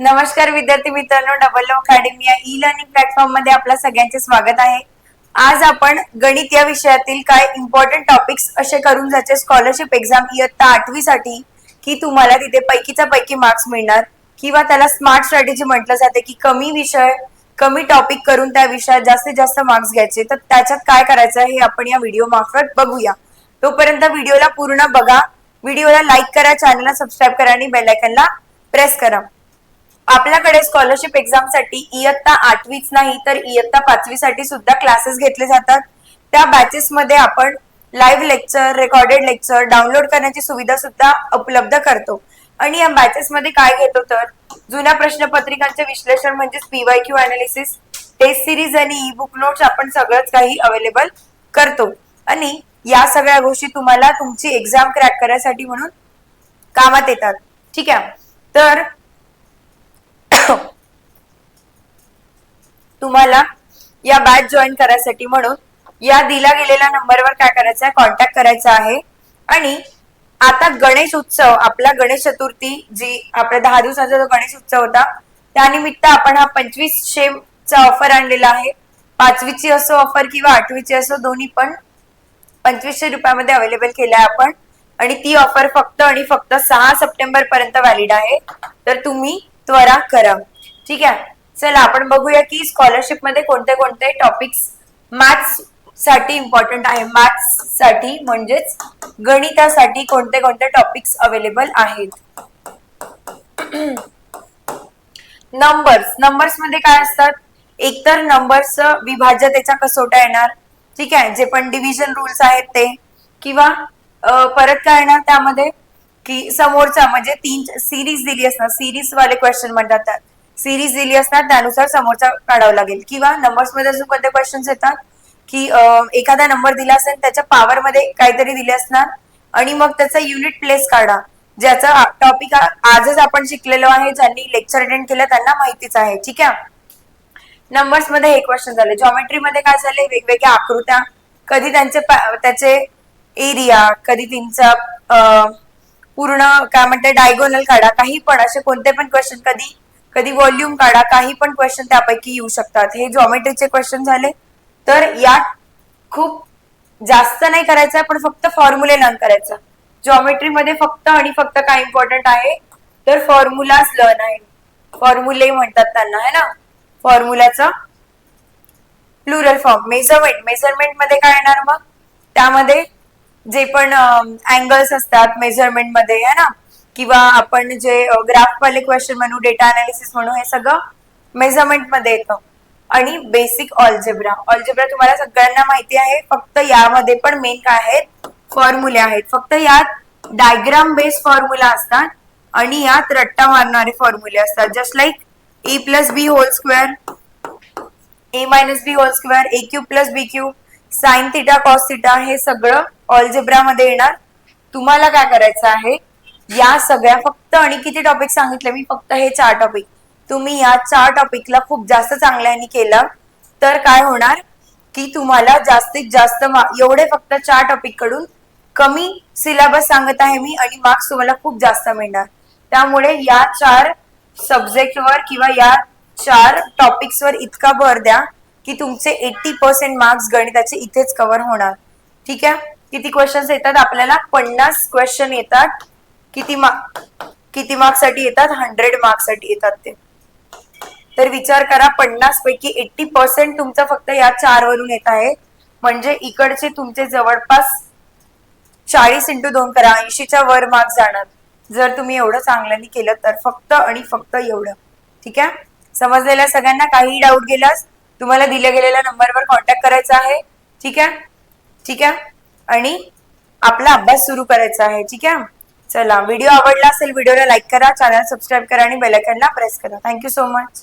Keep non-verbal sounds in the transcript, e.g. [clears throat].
नमस्कार विद्यार्थी मित्रांनो डबल अकॅडमी या ई लर्निंग प्लॅटफॉर्ममध्ये आपल्या सगळ्यांचे स्वागत आहे. आज आपण गणित या विषयातील काय इम्पॉर्टंट टॉपिक्स असे करून जायचे. स्कॉलरशिप एक्झाम इयत्ता आठवी साठी की तुम्हाला तिथे पैकीच्या पैकी मार्क्स मिळणार किंवा त्याला स्मार्ट स्ट्रॅटेजी म्हटलं जाते की कमी विषय कमी टॉपिक करून त्या विषयात जास्तीत जास्त मार्क्स घ्यायचे. तर त्याच्यात काय करायचं हे आपण या व्हिडिओ मार्फत बघूया. तोपर्यंत व्हिडिओला पूर्ण बघा. व्हिडिओला लाईक करा चॅनलला सबस्क्राईब करा आणि बेल आयकनला प्रेस करा. आपल्याकडे स्कॉलरशिप एक्झामसाठी इयत्ता आठवीच नाही तर इयत्ता पाचवीसाठी सुद्धा क्लासेस घेतले जातात. त्या बॅचेस मध्ये आपण live lecture recorded lecture download करण्याची सुविधा सुद्धा उपलब्ध करतो. आणि या बॅचेस मध्ये काय घेतो तर जुन्या प्रश्नपत्रिकांचे विश्लेषण म्हणजेच PY Q analysis test series आणि ई बुक नोट्स आपण सगळंच काही अवेलेबल करतो. आणि या सगळ्या गोष्टी तुम्हाला तुमची एक्झाम क्रॅक करायसाठी म्हणून कामात येतात. ठीक आहे? तर तुम्हाला या बॅच जॉईन करायसाठी म्हणून या दिला गेलेल्या नंबरवर काय करायचं आहे कॉन्टॅक्ट करायचा आहे. आणि आता गणेश उत्सव आपला गणेश चतुर्थी जी आपल्या दहा दिवसाचा जो गणेश उत्सव होता त्यानिमित्त आपण हा पंचवीसशे चा ऑफर आणलेला आहे. पाचवीची असो ऑफर किंवा आठवीची असो दोन्ही पण पंचवीसशे रुपयामध्ये अवेलेबल केला आहे आपण. आणि ती ऑफर फक्त आणि फक्त सहा सप्टेंबर पर्यंत व्हॅलिड आहे. तर तुम्ही त्वरा करा. ठीक आहे? चला आपण बघूया की स्कॉलरशिपमध्ये कोणते कोणते टॉपिक्स मॅथ्ससाठी इम्पॉर्टंट आहे. मॅथ्ससाठी म्हणजेच गणितासाठी कोणते कोणते टॉपिक्स अवेलेबल आहेत. [clears throat] नंबर्स नंबर्समध्ये काय असतात? एकतर नंबर्स विभाज्यतेच्या कसोटा येणार. ठीक आहे? जे पण डिव्हिजन रूल्स आहेत ते. किंवा परत काय येणार त्यामध्ये? की समोरचा म्हणजे तीन सिरीज दिली असणार. सिरीज वाले क्वेश्चन म्हणतात सिरीज दिली असणार त्यानुसार समोरचा काढावा लागेल. किंवा नंबर्समध्ये अजून कोणते क्वेश्चन्स येतात? की एखादा नंबर दिला असेल त्याच्या पॉवर मध्ये काहीतरी दिले असणार आणि मग त्याचा युनिट प्लेस काढा. ज्याचा टॉपिक आजच आपण शिकलेलो आहे ज्यांनी लेक्चर अटेंड केलं त्यांना माहितीच आहे. ठीक आहे? नंबर्समध्ये हे क्वेश्चन झाले. जॉमेट्री मध्ये काय झाले? वेगवेगळ्या आकृत्या. कधी त्यांचे त्याचे एरिया कधी त्यांचा पूर्ण काय म्हणते डायगोनल काढा. काही पण असे कोणते पण क्वेश्चन कधी कधी व्हॉल्यूम काढा काही पण क्वेश्चन त्यापैकी येऊ शकतात. हे जॉमेट्रीचे क्वेश्चन झाले. तर यात खूप जास्त नाही करायचं पण फक्त फॉर्म्युले लर्न करायचं. जॉमेट्री मध्ये फक्त आणि फक्त काय इम्पॉर्टंट आहे? तर फॉर्म्युलाच लर्न आहे. फॉर्म्युले म्हणतात त्यांना है ना? फॉर्म्युलाचं प्लुरल फॉर्म मेजरमेंट मेजरमेंटमध्ये काय येणार मग? त्यामध्ये जे पण अँगल्स असतात मेजरमेंटमध्ये है ना? किंवा आपण जे ग्राफ वाले क्वेश्चन म्हणू डेटा अनालिसिस म्हणू हे सगळं मेजरमेंटमध्ये येतं. आणि बेसिक ऑल्जेब्रा ऑल्जेब्रा तुम्हाला सगळ्यांना माहिती आहे फक्त यामध्ये पण मेन काय आहेत? फॉर्म्युले आहेत. फक्त यात डायग्राम बेस्ड फॉर्म्युला असतात आणि यात रट्टा मारणारे फॉर्म्युले असतात. Just like a plus b whole square a minus b whole square a cube plus b cube sine theta cos theta हे सगळं ऑल्जेब्रामध्ये येणार. तुम्हाला काय करायचं आहे? या सगळ्या फक्त आणि किती टॉपिक सांगितले मी फक्त हे चार टॉपिक तुम्ही या चार टॉपिकला खूप जास्त चांगल्याने केलं तर काय होणार? की तुम्हाला जास्तीत जास्त मा- एवढे फक्त चार टॉपिककडून कमी सिलेबस सांगत आहे मी आणि मार्क्स तुम्हाला खूप जास्त मिळणार. त्यामुळे या चार सब्जेक्टवर किंवा या चार टॉपिक्स वर इतका भर द्या की तुमचे एट्टी पर्सेंट मार्क्स गणिताचे इथेच कव्हर होणार. ठीक आहे? किती क्वेश्चन्स येतात? आपल्याला पन्नास क्वेश्चन येतात. किती मार्क किती मार्कसाठी येतात? हंड्रेड मार्क्ससाठी येतात ते. तर विचार करा पन्नास पैकी एट्टी पर्सेंट तुमचं फक्त या चार वरून येत आहे. म्हणजे इकडचे तुमचे जवळपास चाळीस इंटू दोन करा ऐंशीच्या वर मार्क्स जाणार. जर तुम्ही एवढं चांगल्याने केलं तर फक्त आणि फक्त एवढं. ठीक आहे? समजलेल्या सगळ्यांना काही डाऊट गेलास? तुम्हाला दिल्या गेलेल्या नंबरवर कॉन्टॅक्ट करायचा आहे. ठीक आहे? ठीक आहे? आणि आपला अभ्यास सुरू करायचा आहे. ठीक आहे? चला व्हिडिओ आवडला असेल व्हिडिओला लाईक करा चॅनल सबस्क्राईब करा आणि बेल प्रेस करा. Thank you so much